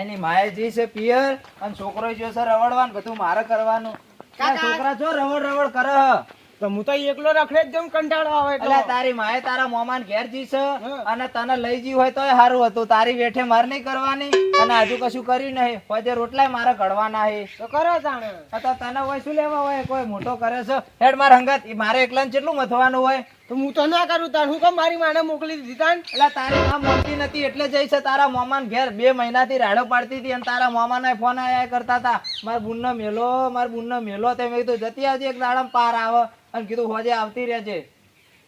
એની માએ જી છે પિયર અને છોકરો જો છે રવડવાનું બધું મારે કરવાનું. છોકરા જો રવડ રવડ કરે. તો હું તો એકલો રખડે જ જમ કંટાળો આવે એટલે તારી માએ તારા મોમાન ઘેર જી છે અને તને લઈ જી હોય તોય સારું હતું. તારી વેઠે માર નહીં કરવાની અને હજુ કશું કર્યું નહીં. પછી રોટલા મારે ઘડવાના હે. તો કરો જાણે. તો તને હોય શું લેવા હોય? કોઈ મોટો કરે છે? હેડ માર હંગત. મારે એકલા કેટલું મથવાનું હોય? હું તો ના કરું તાર હું કેમ મારી માને મોકલી દીધી તાન? એટલે તારી માં મળતી નથી એટલે જઈ છે તારા મોમાન ઘેર બે મહિનાથી રાડો પાડતી હતી અને તારા મોમાના ફોન આયા કરતા હતા. માર બુનનો મેલો માર બુનનો મેલો. તે મેં કીધું જતી આવજે એક દાડમ પાર આવે. અને કીધું હોજે આવતી રહેજે.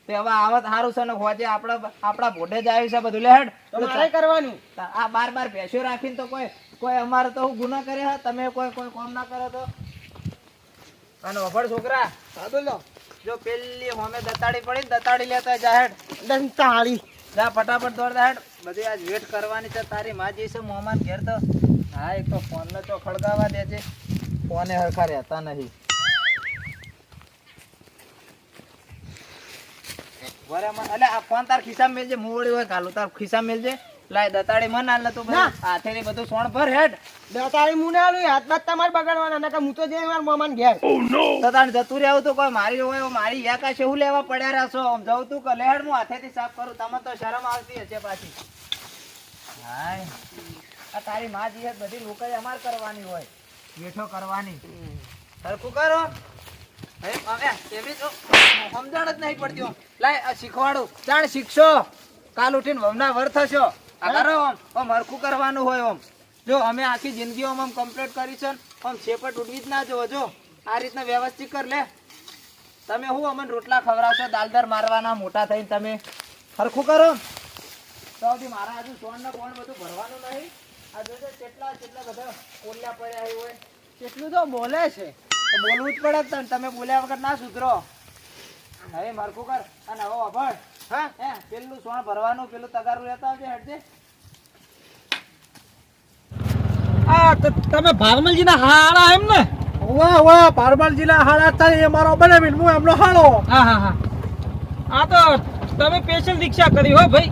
તે હવે આવત સારું છે ને હોજે આપણા આપણા ભોટે જ આવ્યું છે બધું. લે હેડ. મારે કરવાનું? આ બાર બાર ભેંસો રાખીને તો કોઈ કોઈ અમારે તો હું ગુનો કરે હે તમે કોઈ કોઈ કામ ના કરો તો? અને વફળ છોકરા. હા બોલો જો પેલી હોમે દતાડી પડી દતાડી લેતા જા હેડ દંતાળી. જા ફટાફટ દોડ હેડ બધી આજ વેટ કરવાની છે તારી માં જઈશે મોમાન ઘેર તો. હા એક તો ફોન ને તો ખળગાવા દે છે. ફોને હરખા રહેતા નહીં. બરાબર એટલે આ ફોન તાર ખિસ્સા મેલજે મોડી હોય કાલુ તાર ખિસ્સા મેલજે. લાય દતાડી મન આલ તું હાથે હાથે બધું સોણ ભર હેડ. દતાડી મુને આલું હાથ બાત તમારે બગાડવાના નકર હું તો જઈ માર મમાન ઘેર. તો તાણ જતું રહેવું તો કોઈ મારી હોય મારી યાકા કાશે હું લેવા પડ્યા રાસો આમ જવું તું કે લેહડ હું હાથેથી સાફ કરું. તમે તો શરમ આવતી હશે પાછી. હાય. આ તારી માં જી બધી લોકો અમાર કરવાની હોય. બેઠો કરવાની. સરખું કરો. હે હવે એવી તો સમજણ જ નહીં પડતી લાય આ શીખવાડું. જાણ શીખશો. કાલ ઉઠીને વમના વર થશો. કરો આમ આમ હરખું કરવાનું હોય ઓમ. જો અમે આખી જિંદગી કમ્પ્લીટ કરી છે ને, આમ છેપટ ઉડવી જ ના જોવો જો. આ રીતના વ્યવસ્થિત કર લે. તમે હું અમને રોટલા ખવડાવશો દાલદર મારવાના મોટા થઈને તમે હરખું કરો તો સુધી મારા હજુ સોન ને કોણ બધું ભરવાનું નહીં? આ જોજો કેટલા કેટલા બધા કોલ્યા પડ્યા હોય. કેટલું તો બોલે છે. બોલવું જ પડે તને તમે બોલ્યા વગર ના સુધરો. હવે મારખું કર. અને હવે અભળ હા પેલું સોણ ભરવાનું પેલું તગારું લેતા આવજે હેડજે. આ તમે ભારમલજી ના હાળા એમ ને? વાહ વાહ પારબાલજીના હાળા થાય એ મારો બનાવીને હું એમનો હાળો. હા હા હા. આ તો તમે સ્પેશિયલ દીક્ષા કરી હો ભાઈ.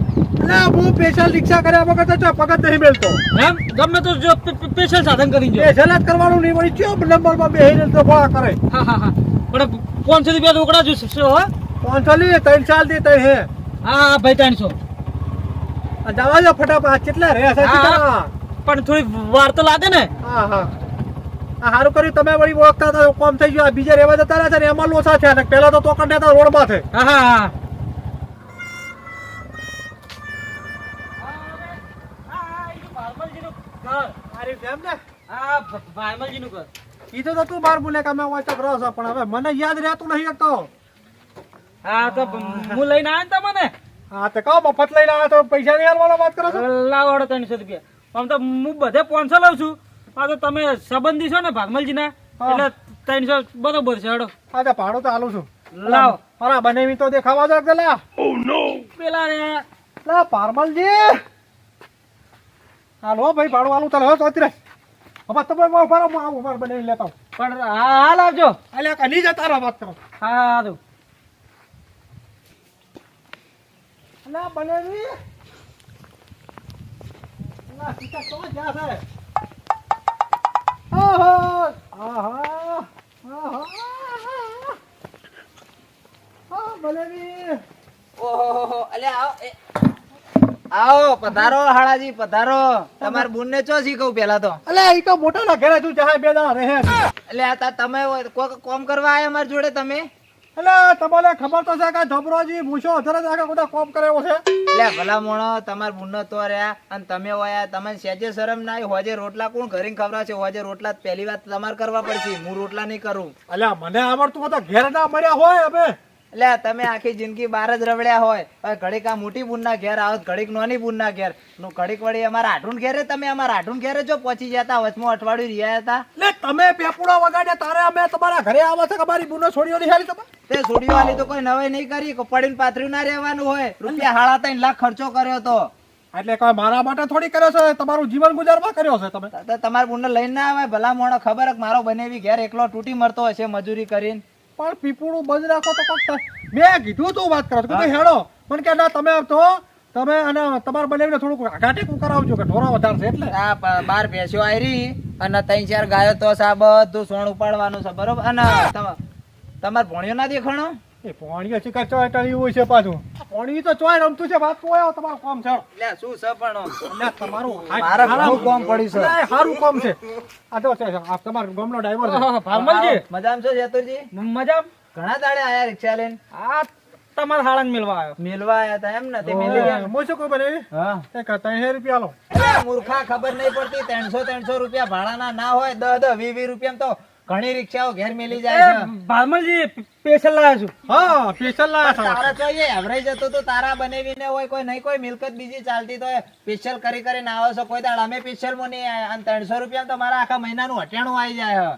ના હું સ્પેશિયલ રિક્ષા કર્યા વગર તો પગત નહીં મેળતો એમ? ગમે તો જો સ્પેશિયલ સાધન કરી જો સ્પેશિયલ જ કરવાનું નહીં વળી ચો નંબરમાં બેહીને તો ભોળા કરે. હા હા હા. પણ પાંચસો રૂપિયા રોકડા જોશો હો. પાંચસો લઈએ ત્રણ સાલ દે તઈ હે. હા ભાઈ ત્રણસો. આ જવા જો ફટાફટ કેટલા રહે છે? પણ થોડી વાર તો લાગે ને. હા હા. સારું કર્યું. તમે વળી ઓળખતા હતા કોમ થઈ ગયું. આ બીજા રહેવા જતા રહ્યા છે ને એમાં લોસા છે ને પેલા તો તોકડ દેતા રોડમાં છે. હા હા ને નું કીધું તો તું બાર બોલે કે અમે વાંચક પણ હવે મને યાદ રહેતું નહીં એક તો. હા તો હું લઈને આવ્યો ને તમને? હા તો કહો મફત લઈને આવ્યા તો પૈસા નહીં આલવાનો વાત કરો છો? લાવાડો ત્રણસો રૂપિયા આમ તો હું બધે પાંચસો લઉં છું. આ તો તમે સંબંધી છો ને ભાગમલજી ના હા. એટલે ત્રણસો બરોબર છે હડો. હા તો ભાડો તો આલું છું. લાવ. મારા બનેવી તો દેખાવા દો કે નો પેલા રે. લા પારમલજી હાલો ભાઈ ભાડું આલું ચાલો તો અત્યારે હવે તમે મારો હું આવું મારે બનાવી લેતા હું પણ હા હાલ આવજો એટલે કની જતા રહો વાત કરો. હા હારું અલ્યા બનેવી. ઓહો અલ્યા આવો એ. આવો પધારો હાળાજી પધારો. તમાર બુનને ચો શીખવું પેલા તો? અલ્યા ઈ તો મોટા ના ઘરે તું જહાય બે દાડા રહે. એટલે આ તા- તમે કોમ કરવા આયા અમારી જોડે તમે? અલ્યા તમારે ખબર તો છે કે ધબરોજી મૂછો અધર આગળ બધા કરે છે. એટલે ભલા મોણો તમાર બુનનો તો રહ્યા અને તમે હોય તમને સેજે શરમ ના હોજે રોટલા કોણ ઘરે ખવડાવશે હોજે રોટલા પહેલી વાત તમારે કરવા પડશે હું રોટલા નહીં કરું. એટલે મને આવડતું તો ઘેર ના મળ્યા હોય હવે એટલે તમે આખી જિંદગી બહાર જ રવડ્યા હોય. હવે ઘડીક આ મોટી બુનના ઘેર આવો ઘડીક નાની બુનના ઘેર. નું ઘડીક વળી અમારા આઠું ઘેરે તમે અમારા આઠું ઘેરે જો પહોંચી જતા વચમાં અઠવાડિયું રહ્યા હતા? એટલે તમે પેપુડા વગાડ્યા તારે અમે તમારા ઘરે આવો છે અમારી મારી બુનો છોડીઓ નિહાળી તમે? તે છોડીઓ વાલી તો કોઈ નવાઈ નહીં કરી કે પડીને પાથર્યું ના રહેવાનું હોય. રૂપિયા હાળા ત્રણ લાખ ખર્ચો કર્યો તો. એટલે કોઈ મારા માટે થોડી કર્યો છે? તમારું જીવન ગુજારવા કર્યો છે તમે? તમારે તમારા લઈને ના આવે ભલા મોણો ખબર કે મારો બનેવી ઘેર એકલો તૂટી મરતો હશે મજૂરી કરીને. પણ પીપુડું બંધ રાખો તો કોક. મેં કીધું તું વાત કરો કે હેડો. પણ કે ના તમે તો તમે અને તમારે બનાવીને થોડુંક ઘાટેકું કરાવજો કે ઢોરા વધારે છે એટલે. આ બાર ભેંસ્યો આયરી અને ત્રણ ચાર ગાયો તો સા આ બધું સોણ ઉપાડવાનું છે બરોબર? અને તમારે ભણ્યો ના દેખાણો? એ પોણીએ શિકાર ચોય ટળી હોય છે પાછું. પોણી તો ચોય રમતું છે વાત તો તમારું કામ છે. લે શું છે પણ લે તમારું મારા ઘણું કામ પડી છે. લે સારું કામ છે. આ તો છે, આ તમારો ગમનો ડ્રાઈવર છે. હા, મજામ મજામાં છો ચતુરજી મજા ઘણા દાડે આયા રિક્ષા લઈને? આ તમારા હાળન મેળવા આવ્યો મેલવા આયા તા એમ ને? તે મેલી ગયા? મો શું કહું બનાવી? હા. એક ત્રણસો રૂપિયા લો મૂર્ખા ખબર નહીં પડતી ત્રણસો ત્રણસો રૂપિયા ભાડાના ના હોય 10 10 20 20 રૂપિયા તો ઘણી રિક્ષાઓ ઘેર મેલી જાય છે. સ્પેશિયલ લાયા છું. હા સ્પેશિયલ લાયા છું. તારા જોઈએ એવરેજ હતો તો તારા બનાવીને હોય કોઈ નહીં કોઈ મિલકત બીજી ચાલતી તો સ્પેશિયલ કરી કરીને આવો છો. કોઈ દાડ અમે સ્પેશિયલ મો નહીં આયા. અને ત્રણસો રૂપિયા તો મારા આખા મહિનાનું અઠાણું આવી જાય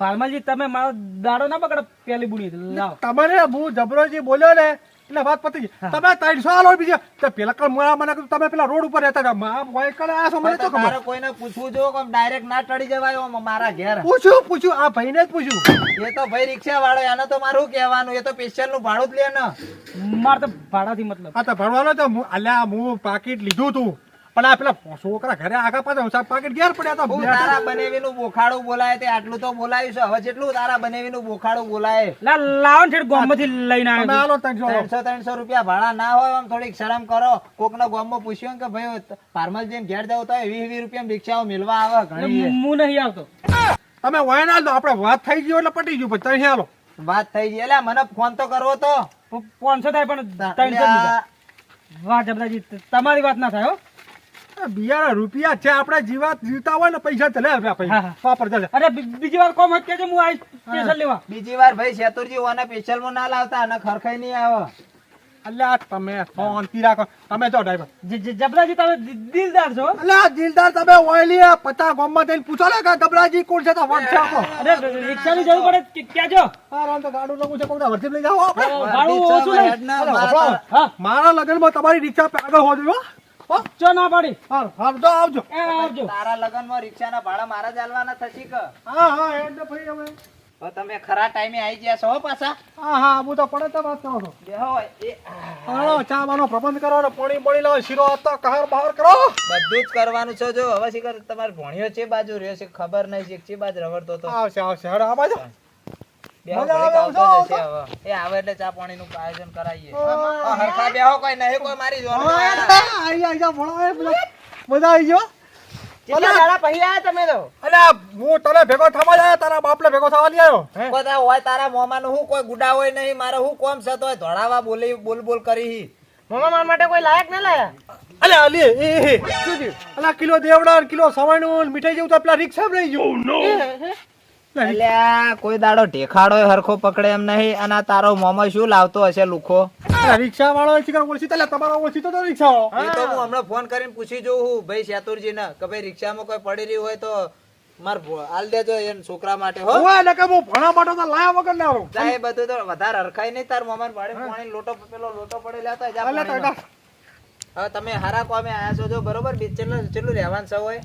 ભારમલજી તમે મારો દાડો ના પકડો પેલી બુડી. લાવ. તમારે હું જબરોજી બોલ્યો ને એટલે વાત પતી ગઈ. તમે ત્રણસો આલો બીજા. તો પેલા કલ મને મને કીધું તમે પેલા રોડ ઉપર રહેતા હતા. મા વાયકલ આયા આ મને તો તારે કોઈને પૂછવું જો કે ડાયરેક્ટ ના ટળી જવાય મારા ઘેર. પૂછ્યું પૂછ્યું આ ભાઈને જ પૂછ્યું એ તો ભાઈ રિક્ષા વાળો એને તો મારું કહેવાનું. એ તો સ્પેશિયલનું ભાડું જ લે ને. મારે તો ભાડાથી મતલબ. હા તો ભરવાનો તો અલ્યા હું પાકીટ લીધું તું. પણ આ પેલા છોકરા ઘરે આગળ પાછળ પાકેટ ઘેર પડ્યા હતા તારા બનેવીનું બોખાડું બોલાય તે આટલું તો બોલાયું છે. હવે જેટલું તારા બનેવીનું બોખાડું બોલાય. લા લાવો ને ગોમમાંથી લઈને આવ્યો આલો ત્રણસો ત્રણસો ત્રણસો રૂપિયા ભાડા ના હોય આમ થોડીક શરમ કરો. કોક ના ગામમાં પૂછ્યું કે ભાઈ ફાર્મલ જેમ ઘેર જાવ તો વીસ વીસ રૂપિયા ભિક્ષાઓ મેળવા આવે ઘણી હું નહીં આવતો. તમે વાયન દો આપણે વાત થઈ ગયો એટલે પટી ગયું પછી ત્રણસો આલો વાત થઈ ગઈ. એટલે મને ફોન તો કરવો તો. પાંચસો થાય પણ વાહ જબરાજી તમારી વાત ના થાય હો. બિયારા રૂપિયા છે આપણે જીવાત જીવતા હોય ને પૈસા ચલે આપણે. વાપર ચાલે. અરે બીજી વાર કોમ જ હું આઈ સ્પેશિયલ લેવા. બીજી વાર ભાઈ શેતુરજી ઓને સ્પેશિયલમાં ના લાવતા અને ખરખાઈ નહીં આવે. અલ્યા તમે શાંતિ રાખો. તમે જો ડ્રાઈવર જ- જ- જબરાજી તમે દિલદાર છો. અલ્યા દિલદાર તમે ઓયલી આ પચાસ ગામમાં જઈને પૂછો ને કે ગબરાજી કોણ છે તો વટ છે આપો. અરે રિક્ષાની જરૂર પડે કે- કહેજો હા તો ગાડું લગું છે કોણ વર્ધી લઈ જાઓ આપણે ઓછું મારા લગન તો- હા. મારા લગ્નમાં તમારી રિક્ષા આગળ હોજો હો. હો ના પાડી. હારું, હારું, જો આવજો. એ આવજો. તારા લગનમાં રિક્ષાના ભાડા મારા જ આલવાના થશે કે? હા હા હેડ ફરી હવે. હવે તમે ખરા ટાઈમે આવી ગયા છો પાછા? હા હા હું તો પડે તો વાત કરો છો બેહો એ હાલો ચા વાનો પ્રબંધ કરો ને પાણી પાણી લાવો શીરો હતો કહાર બહાર કરો. બધું જ કરવાનું છે જો. હવે શીખર તમારે ભણ્યો છે બાજુ રહ્યો છે? ખબર નહીં છે ચી બાજુ રવડતો તો આવશે આવશે. હેડ આ બાજુ. આવે, એટલે ચા પાણીનું આયોજન કરાવીએ. હરખા બેહો કોઈ નહીં કોઈ મારી જા. મજા આવી ગયો. કેટલા દાડા પછી આયા તમે તો? અલ્યા હું તને ભેગો થવા જાય તારા બાપને ભેગો થવા લઈ આવ્યો હે? કોઈ તારા હોય તારા મોમાનું હું કોઈ ગુડા હોય નહીં મારે હું કોમ છે તોય ધોળાવા બોલી બોલ બોલ કરી મામા મારા માટે કોઈ લાયક ના લાયા? અલ્યા અલી એ એ શું થયું? અલ્યા કિલો દેવડા કિલો સવાયનું ને મીઠાઈ જેવું તો પેલા રિક્ષા રહી ગયું. એટલે કોઈ દાડો ઢેખાડો હરખો પકડે એમ નહીં. અને આ તારો મોમો શું લાવતો હશે લુખો? રિક્ષા વાળો શિકાર ઓળખી તમારો ઓળખી તો રિક્ષા વાળો એ તો હું હમણાં ફોન કરીને પૂછી જોઉં હું ભાઈ શેતુરજી ને કે ભાઈ રિક્ષામાં કોઈ પડી રહ્યું હોય તો માર આલ દેજો એન છોકરા માટે હો. ઓય એટલે હું ભણા માટે તો લાયા વગર ના આવું બધું તો વધારે હરખાય નહીં તાર મોમાન પાડે પાણી લોટો પેલો લોટો પડે લેતા જા અલ્યા તો પાણીમાં. હવે તમે હારા કોમે આયા છો જો બરોબર? બી ચેટલું ચેટલું રહેવાનું સૌ હોય.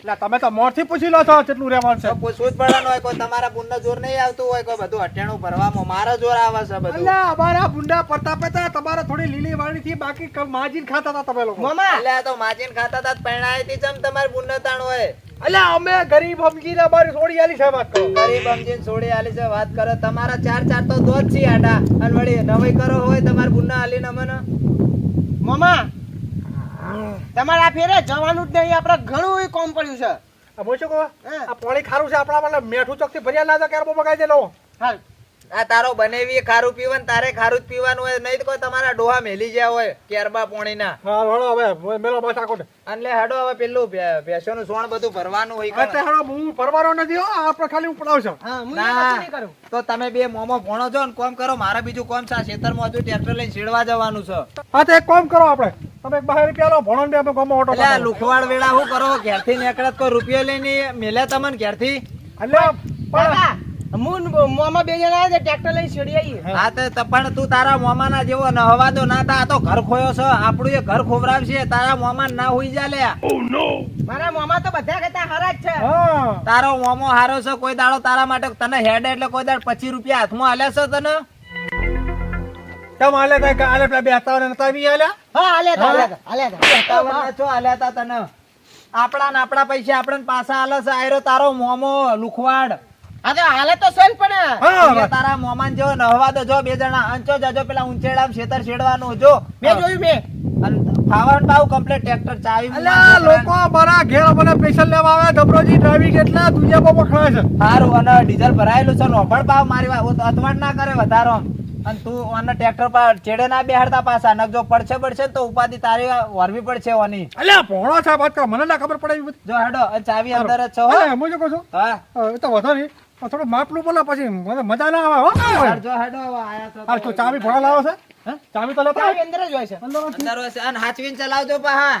એટલે તમે તો મોરથી પૂછી લો છો કેટલું રહેવાનું છે. પૂછવું જ પડવાનું હોય કોઈ તમારા પુણ્ય જોર નહીં આવતું હોય કોઈ બધું અઠ્યાણું ભરવામાં મારો જોર આવે છે બધું. એટલે અમારા ભૂંડા પડતા પડતા તમારે થોડી લીલી વાણી થી બાકી માજીન ખાતા હતા તમે લોકો. એટલે આ તો માજીન ખાતા હતા પરણાયથી ચમ તમારે પુણ્ય તાણ હોય. એટલે અમે ગરીબ સમજીને અમારી છોડી આલી છે વાત કરો. ગરીબ સમજીને છોડી આલી છે વાત કરો. તમારા ચાર ચાર તો દો જ છે આડા. અને વળી નવાઈ કરો હોય તમારે બુંડા આલી ને મને મામા તમારે આ ફેરે જવાનું જ નહીં આપણે ઘણું કોમ પડ્યું છે. આ શું કહો? આ પાણી ખારું છે આપણા માટે મેઠું ચોકથી ભર્યા ના હતા ક્યારે બગાઈ દેલો? હાલ. આ તારો બનેવી ખારું પીવાનું તારે ખારું જ પીવાનું હોય નહીં તો કોઈ તમારા ડોહા મેલી જ્યા હોય કેરબા પોણીના. હા હળો હવે મેલો બસ આખો એટલે હડો હવે પેલું ભેંસોનું સોણ બધું ભરવાનું હોય કે હડો હું ભરવાનો નથી હો આપણે ખાલી ઉપડાવશો હા હું ના. કશું નહીં કરું. તો તમે બે મોમો ભણો છો ને કોમ કરો મારે બીજું કોમ છે ખેતરમાં હજુ ટ્રેક્ટર લઈને છેડવા જવાનું છે. હા તો એક કોમ કરો આપણે. તમે એક બહાર રૂપિયા લો ભણો ને બે અમે ગામમાં ઓટો એટલે લુખવાડ વેળા શું કરો? ઘેરથી નીકળત કોઈ રૂપિયો લઈને મેલ્યા તમને ઘેરથી? એટલે પણ હું ને બે જણા આવ્યા ટ્રેક્ટર લઈને છેડી આવીએ. હા. તો પણ તું તારા મોમાના જેવો ન હવા દો ના તા આ તો ઘર ખોયો છે. આપણું એ ઘર ખોવરાવશે તારા મોમા ના હોઈ જા લે મારા મોમા તો બધા કરતા હરા જ છે. તારો મોમો હારો છે કોઈ દાડો તારા માટે તને હેડ એટલે કોઈ દાડ પચીસ રૂપિયા હાથમાં હાલ્યા છે તને? કેમ આલ્યા તા આલે પેલા બે હતા નતા બી આલ્યા? હા આલ્યા તા, આલ્યા તા, તા. છો આલ્યા તા તને. આપણા ને આપણા પૈસા આપણને પાછા આલે છે. આયરો તારો મોમો લુખવાડ. હા તો હાલે તો છે પણ. તારા મોમાન જેવો નહવા દો જો બે જણા અંચો જજો પેલા ઉંચેડા છેતર છેડવાનું જો. મેં જોયું મેં. અને ફાવન પાવ કમ્પ્લીટ ટ્રેક્ટર ચાવી અલ્યા લોકો મારા ઘેર મને સ્પેશિયલ લેવા આવે ધબરોજી ડ્રાઇવિંગ એટલા દુનિયામાં વખણાય છે. સારું અને ડીઝલ ભરાયેલું છે નોભળ પાવ મારી વાત ના કરે વધારો. અને તું ઓને ટ્રેક્ટર પર ચેડે ના બેહાડતા પાછા. નક જો પડશે પડશે તો ઉપાધિ તારી વરવી પડશે ઓની. અલે પોણો છે વાત કર. મને ના ખબર પડે બધી. જો હેડો ચાવી અંદર જ છો હું. શું કહું હા. એ તો વધો નહીં. થોડું માપલું બોલા પછી. મને મજા ના આવે હો. જો હેડો આયા તો. ચાવી ભોળા લાવો છે? ચાવી તો લેતા અંદર જ હોય છે. અંદર હોય છે. અને હાચવીને ચલાવજો પા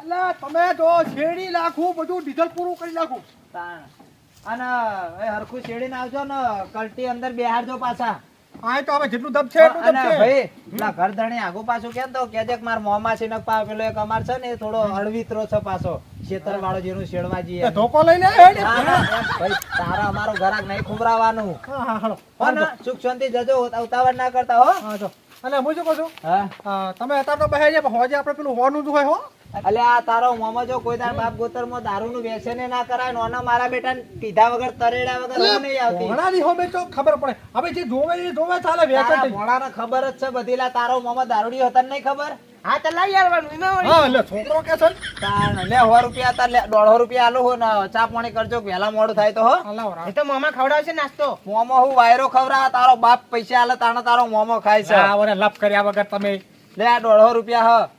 અલ્યા તમે જો શેરડી નાખું બધું ડીઝલ પૂરું કરી નાખું. અને એ હરખું છેડીને આવજો ને કલટી અંદર બેહાડજો પાછા. આ તો હવે જેટલું દબ છે એટલું દબ છે. ભાઈ પેલા ઘર ધણી આગુ કેમ તો કેજે કે માર મોંમાં છે ને પા પેલો એક અમાર છે ને થોડો હળવીતરો છે પાછો શેતર વાળો જેનું શેડવા જઈએ એ ધોકો લઈને ભાઈ તારા અમારો ઘરાક નહીં ખુબરાવાનું હા હા હાલો. હો ને સુખ શાંતિ જજો ઉતાવળ ના કરતા હો. હા જો અને હું શું કહું છું? હા. તમે અત્યારે તો બહાર જાય હોજે આપણે પેલું હોનું જ હોય હો. અલે આ તારો મોમો જો કોઈ તાર બાપ ગોતરમાં દારૂ નું વ્યસન ના કરાય નોના મારા બેટા પીધા વગર તરેડા વગર નહીં આવતી. ભોણાની હોમે તો ખબર પડે. હવે જે જોવે એ જોવે ચાલે તારા થઈ. ભોળાને ખબર જ છે બધી. લા તારો મોમો દારૂડી હતા નહીં ખબર. હા તો લઈ આવવાનું એમાં વળી. હા લે છોકરો કે છે? તાણ લે સો રૂપિયા તા લે દોઢસો રૂપિયા આલો હો ને ચા પાણી કરજો વેલા મોડું થાય તો હો. એ તો મામા ખવડાવશે નાસ્તો. મોમો હું વાયરો ખવરા તારો બાપ પૈસા આલે તાણે તારો મોમો ખાય છે. હા ઓરે લપ કર્યા વગર તમે. લે આ દોઢસો રૂપિયા હ.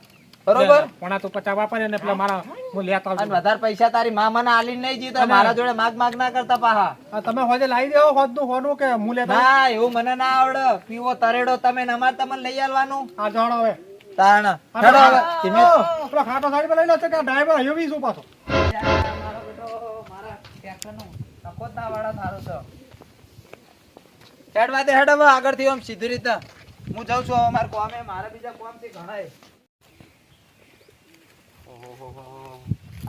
બરોબર? પોણા તો પચાસ વાપરે ને પેલા મારા હું લેતા આવજો. વધારે પૈસા તારી મામા ને આલી નહીં જીતો મારા જોડે માગ માગ ના કરતા પાહા. તમે હોજે લાવી દેવો હોજનું હોનું કે હું લેતા ના એવું મને ના આવડે. પીવો તરેડો તમે ને અમારે તમને લઈ આવવાનું આ જાણો હવે. તારણ હેડો હવે. ધીમે આ, પેલો ખાટો સાડી પર લઈ લો છે કે ડ્રાઈવર હયો બી શું પાછો? મારો બેટો મારા ટ્રેક્ટરનું નકોતા વાળા થારો છે હેડવા દે હેડ હવે આગળથી આમ સીધી રીતે. હું જાઉં છું હવે મારે કોમે મારા બીજા કોમથી ઘણાય.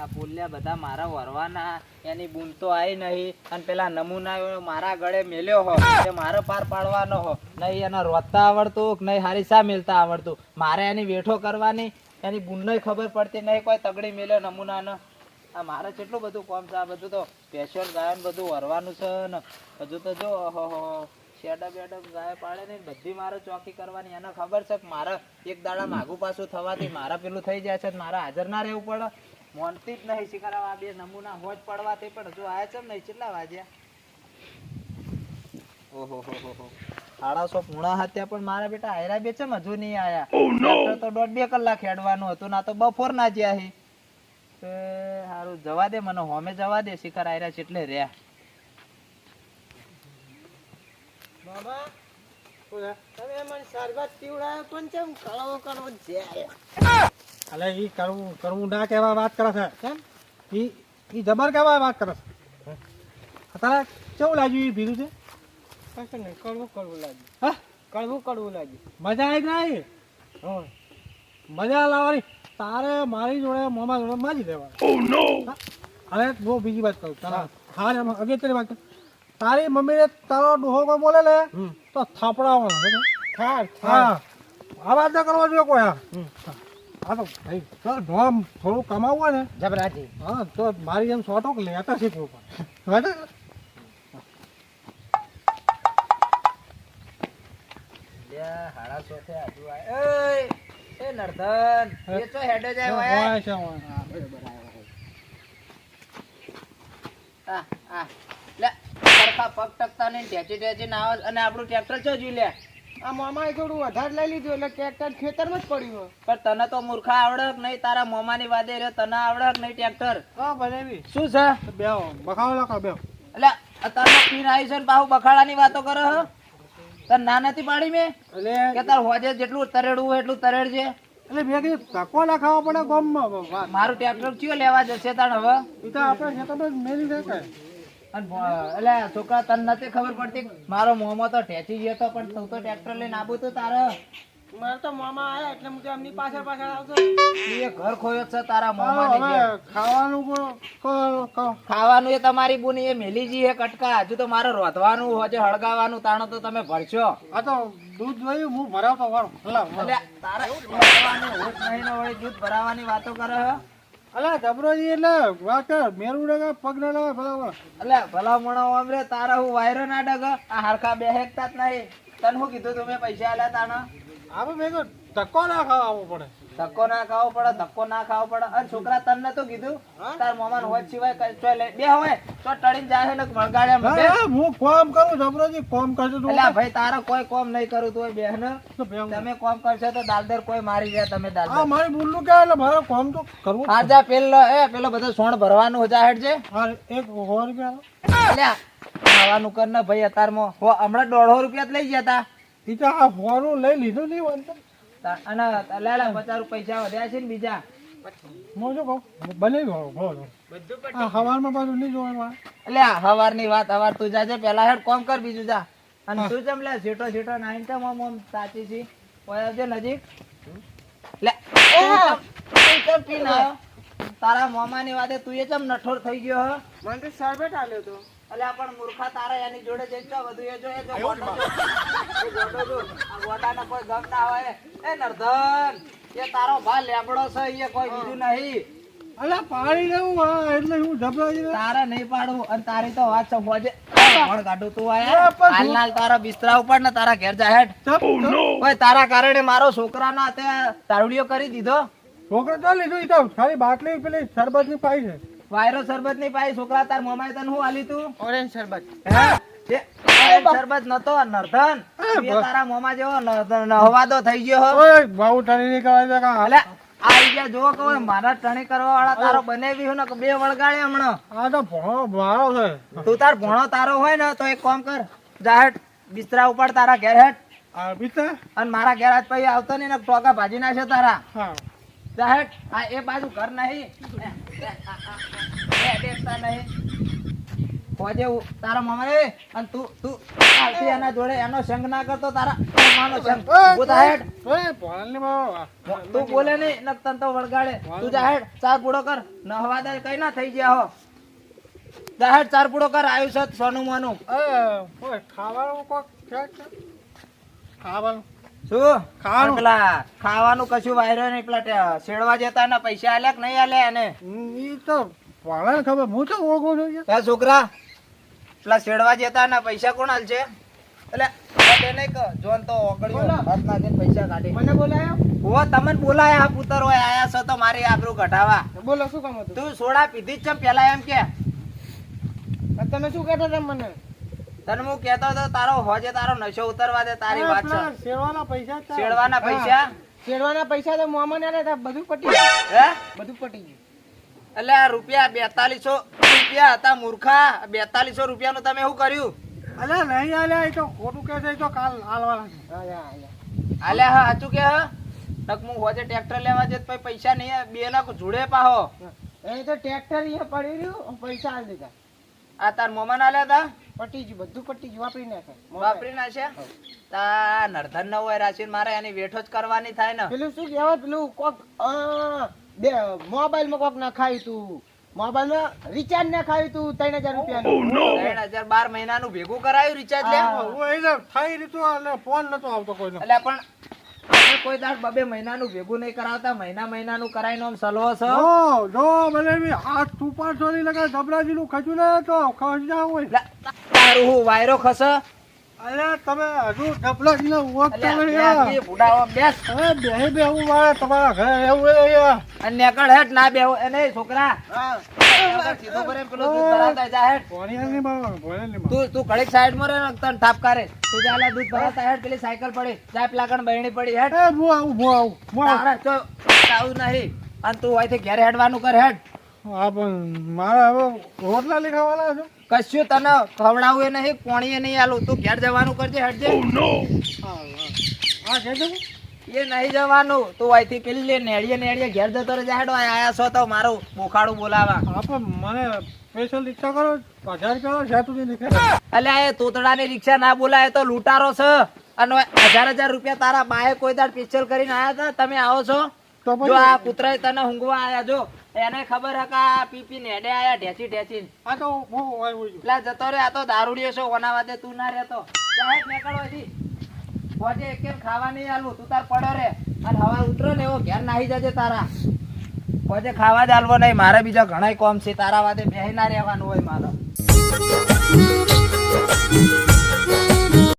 આ પુલ્યા બધા મારા વરવાના. એની બૂન તો આવી નહીં. અને પેલા નમૂના મારા ગળે મેલ્યો હો. એ મારે પાર પાડવાનો હો. નહીં એને રોતા આવડતું નહીં હારી શા મેલતા આવડતું? મારે એની વેઠો કરવાની? એની બૂનને ખબર પડતી નહીં કોઈ તગડી મેલ્યો નમૂનાનો. આ મારે કેટલું બધું કોમ છે, આ બધું તો પેશર ગાયન બધું વરવાનું છે ને. હજુ તો જો ઓહો શેડપ બેડપ ગાય પાડે ને બધી મારે ચોકી કરવાની. એને ખબર છે કે મારે એક દાડા માગુ પાછું થવાથી મારે પેલું થઈ જાય છે મારે હાજર ના રહેવું પડે. મોનતી જ નહીં શીખરાવ આ બે નમૂના હોજ પડવાથી પણ હજુ આવ્યા છે ને નહીં કેટલા વાગ્યા? ઓહો હો હો હો સાડાસો પૂણા હાથ્યા પણ મારા બેટા આયરા બે ચમ હજુ નહીં આયા. તો દોઢ બે કલાક હેડવાનું હતું ના તો બપોર ના જ્યાં હારું જવા દે મને હોમે જવા દે શિખર આયરા છે એટલે રહ્યા. મામા તમે મને શરબત પીવડાવ્યો પણ ચમ કળવો અલે ઈ કરવું કરવું ના કહેવા વાત કરે છે. કેમ? ઈ ઈ જબર કહેવા વાત કરે છે. અત્યારે કેવું લાગ્યું ઈ ભીરું છે? કશું નહીં કડવું કડવું લાગ્યું. હા? કડવું કડવું લાગ્યું. મજા આવી હા. મજા લાવવાની. તારે મારી જોડે મોમા જોડે માજી દેવા અરે હવે બહુ બીજી વાત કહું તારા હા. ને અગત્યની વાત કહું. તારી મમ્મીને તારો ડોહો કોઈ બોલે ને તો સમજ્યો? થાર હા. આ વાત ના કરવા જોઈએ કોઈ હા તો ભાઈ ચાલ નોમ થોડું કમાવું હોય ને જબરાજી. હા તો મારી જેમ સો ટોક લેતા શીખવું સમજ્યો? હાડા સો આજુ આય. એ નર્ધન, એ તો હેડે જાય હોય છે, હોય. હા, બરાબર, આવ્યો. આ, આ. લે, સરખા પગ ટકતા નહીં, ઢેચી ઢેચીને આવે અને આપણું ટ્રેક્ટર ચો જોઈ લે? આ મામાએ થોડું વધારે લઈ લીધું એટલે ટ્રેક્ટર ખેતરમાં જ પડ્યું પણ તને તો મૂર્ખા આવડે નહીં તારા મોમાની વાદે રહ્યો તને આવડે નહીં ટ્રેક્ટર હા શું છે? બે બખાવો લાખો બે એટલે અત્યારમાં પીન આવી છે ને પાછું બખાડાની વાતો કરે હ. તને ના નથી પાડી મેં? એટલે કે તાર હોજે જેટલું તરેડવું એટલું તરેડ છે એટલે મેં કીધું ધક્કો ના ખાવા પડે ગામમાં મારું ટ્રેક્ટર કયો લેવા જશે તાણ હવે? એ તો આપણે ખેતરમાં મેલી દે એટલે છોકરા તને નથી ખબર પડતી મારો મોમો તો ઠેચી ગયો તો પણ તું તો ટ્રેક્ટર લઈને આવું તો તારે. મારે તો મામા આયા એટલે હું તો એમની પાછળ પાછળ આવતો. એ ઘર ખોયો છે તારા મોમાની હવે ખાવાનું એ તમારી બુની એ મેલીજી હે કટકા. હજુ તો મારે રોધવાનું હોજે હળગાવાનું તાણો તો તમે ભરશો. આ તો દૂધ જોયું હું ભરાવતો વાળો એટલે તારે દૂધ ભરાવાની વાતો કરે અલા જબરોજી એટલે વાકર મેરું ડગા પગ ના લાગે ભલા અલે, ભલા મણો આમરે તારા હું વાયરો ના ડગ. આ હરખા બે હેકતા જ નહીં. તને હું કીધું તું, મેં પૈસા આલ્યા તાણા આપણે મેં તો ધક્કો ના ખાવા પડે. ધક્કો ના ખાવો પડે ધક્કો ના ખાવો પડે. અને છોકરા તને તો કીધું તાર મોમાન હોય સિવાય કઈ ચોય લે બે હોય તો ટળીને જાય ને મળગાડે હા, હું કોમ કરું જબરોજી કોમ કરજો તું એટલે ભાઈ તારે કોઈ કોમ નહીં કરું તું બેહન. તમે કોમ કરશો તો દાલદર કોઈ મારી ગયા તમે દાલદર. મારી બોલનું કે એટલે મારે કોમ તો કરવું હા જા પેલો એ પેલો બધો સોણ ભરવાનું હજા હેડ છે. છે. હા એક સો રૂપિયા અલ્યા ખાવાનું કર ને ભાઈ અતારમાં હમણાં દોઢસો રૂપિયા જ લઈ ગયા તા. ઈ તો આ ફોનું લઈ લીધું નહીં વંતર અને લે લે પચાસ પૈસા વધ્યા છે ને બીજા. હું શું કહું? બને હા હવારમાં પાછું નહીં જોવાનું. મારે હવારની વાત હવાર તું જાજે પેલા હેડ કોમ કર બીજું જા. અને તું જેમ લે સીટો સીટો નાઈન તો મમ મમ સાચી છે? ઓય આવજે નજીક? લે તું ચમ- ચમ તારા મોમાની વાતે તું એ ચમ નઠોર થઈ ગયો હ? મને તો શરબત આલ્યો તો. અલ્યા પણ મૂર્ખા તારા એની જોડે જઈ તો બધું એ જો એ જો ગોટો જો. આ ગોટાને કોઈ ગમ ના હોય. એ નરધન એ તારો ભા લેબડો છે એ કોઈ બીજું નહીં. અલા પાણી લેવું હા એટલે હું ને- તારે નહીં પાડું અને તારી તો વાત સંભોજે ફોન કાઢું તું આયા. હાલ હાલ તારા બિસ્તરા ઉપર ને તારા ઘેર જા હેડ. ચપ. ઓય તારા કારણે મારો છોકરાના તે તારુડિયો કરી દીધો. છોકરો તો લીધું ઈ તો. ખાલી બાટલી પેલી શરબતની પાઈ છે. વાયરો શરબતની પાઈ છોકરા તાર મોમાય તને હું આલી તું? ઓરેન્જ શરબત. હે? શરબત નતો નર્ધન. તારા મોમાં જેવો નહવાદો થઈ ગયો ઓય બહુ ટાણી ની કહેવાય છે અલે આ ઈ જ્યાં જોવો મારા ટણી કરવા વાળા તારો બનાવી હોય ને બે વળગાડે હમણાં. તો ભણો મારો છે. તું તાર ભણો તારો હોય ને તો એક કામ કર બિસ્તરા ઉપર તારા ઘેર હેઠ. અને મારા ઘેર આજ પછી આવતો ને ટોકા ભાજી નાખશે તારા. હા. જા આ એ બાજુ ઘર નહીં. એ, એ, આ, આ, એ દેખતા નહીં હોજે તારા મામા એ અને તું તું આવતી એના જોડે એનો સંગ ના કરતો તારા મામાનો સંગ. ઊભો હેડ. ઓય ભણવાની બાબા. તું બોલે નહીં ને તને તો વળગાડે. તું જા હેડ. ચાર પૂડો કર. નહવા દે કઈ ના થઈ ગયા હો. જા હેડ ચાર પૂડો કર. આવ્યું છે સોનું માનું. ઓય ખાવાનું કોક ખાવાનું. શું? ખાવાનું. પેલા ખાવાનું કશું વાયરો નહીં પેલા શેડવા જતા ને પૈસા આલ્યા કે નહીં આલ્યા એને? ઈ તો ભણે ખબર હું તો ઓળખું છું યાર. છોકરા પેલા શેડવા જતા ને પૈસા કોણ આલશે? એટલે જોન તો ઓગળ્યો હાથ નાખીને પૈસા કાઢી. મને બોલાયો? ઓ તમને બોલાયા આ પુતર હોય આયા છો તો મારી આબરૂ ઘટાવા બોલો શું કામ હતું? તું સોડા પીધી જ ચમ પેલા એમ કે? તમે શું કહેતા હતા મને? તને હું કેતો હતો તારો હોજે તારો નશો ઉતરવા દે તારી વાત છે. શેરવાના પૈસા શેરવાના પૈસા? શેરવાના પૈસા તો મોમાં ને હતા બધું પટી હે? બધું પટી ગયું. એટલે આ રૂપિયા બેતાલીસો રૂપિયા હતા મૂર્ખા. બેતાલીસો રૂપિયાનું તમે શું કર્યું? અલે નહીં આલે એ તો ખોટું કે છે તો કાલ હાલવાના છે. આયા, આયા. હા સાચું કે હા? તક હું હોજે ટ્રેક્ટર લેવા જત પછી પૈસા નહીં બે ના જોડે પાહો. એ તો ટ્રેક્ટર અહીંયા પડી રહ્યું પૈસા આલ દીધા. આ તાર મોમાં આલ્યા હતા? પટી ગયું બધું પટી ગયું વાપરી નાખે. વાપરી નાખ્યા તા નરધન ન હોય રાશિન મારે એની વેઠો જ કરવાની થાય ને. પેલું શું કહેવાય પેલું? કોક અ, બે મોબાઈલ કોક નખાયું તું. મોબાઈલ રિચાર્જ નખાયું તું ત્રણ હજાર રૂપિયાનું. ત્રણ હજાર બાર મહિનાનું ભેગું કરાયું રિચાર્જ લે? હું. થઈ રીતું ફોન નતો આવતો કોઈનો. એટલે પણ કોઈ દાડ બબે મહિનાનું ભેગું નહીં કરાવતા મહિના મહિનાનું કરાવીને આમ સલવો છો? જો બી હાથ ટૂંપા ચોરી લગા જબરાજી નું ખજું ને તો ખસજા હોય. તારું હું વાયરો ખસ? અલ્યા તમે હજુ ને ઓળખતા એટલે નહીં બેસ. હવે બેહી બેહું મારે તમારા ઘરે રહેવું યાર. અને નેકળ હેઠ ના બેહો. એ નહીં છોકરા. સીધો કરે પેલો દૂધ જા. તું તું ઘડીક સાઈડમાં રહે ને તને થાપ તું જા લે દૂધ ભરાવતા હેઠ પેલી સાયકલ પડી. જા પેલા કણ બહેણી પડી હેઠ. હું આવું, હું આવું, હું આવું. તો આવું નહીં. અને તું અહીંથી ઘેર હેડવાનું કર હેડ હા, પણ મારે હવે રોટલા લઈ ખાવાના છે. કશું તને ખવડાવું એ નહીં કોણીએ નહીં આલું. તું ઘેર જવાનું કરજે હેડજે હા, હા. હા, એ નહીં જવાનું. તું અહીંથી પેલી લે નેડીએ નેડીએ ઘેર જતો રહે હેડો આયા છો તો મારું બોખાડું બોલાવા. હા, પણ મને સ્પેશિયલ રિક્ષા કરો હજાર રૂપિયા જ્યાં સુધી નીકળે. અલ્યા એ તોતડાની રિક્ષા ના બોલાય તો લૂંટારો છે. અને હજાર હજાર રૂપિયા તારા બાએ કોઈ દાડ પિક્ચર કરીને આયા હતા? તમે આવો છો? તો જો આ કૂતરાએ તને ઊંઘવા આયા જો. એને ખબર હે કે આ ને હેડે આયા ઢેસી ઢેસી આ તો હું હોય છું. લા જતો રે આ તો દારૂડિયો છે ઓના વાદે તું ના રહેતો. ચાહે નીકળો છી પોતે એક કેમ ખાવા નહીં આલું? તું તાર પડો રે. અને હવા ઉતરો ને એવો ઘેર નાહી જજે તારા. પોતે ખાવા જ આલવો નહીં મારે બીજા ઘણા કોમ છે તારા વાદે બેહી ના રહેવાનું હોય મારે.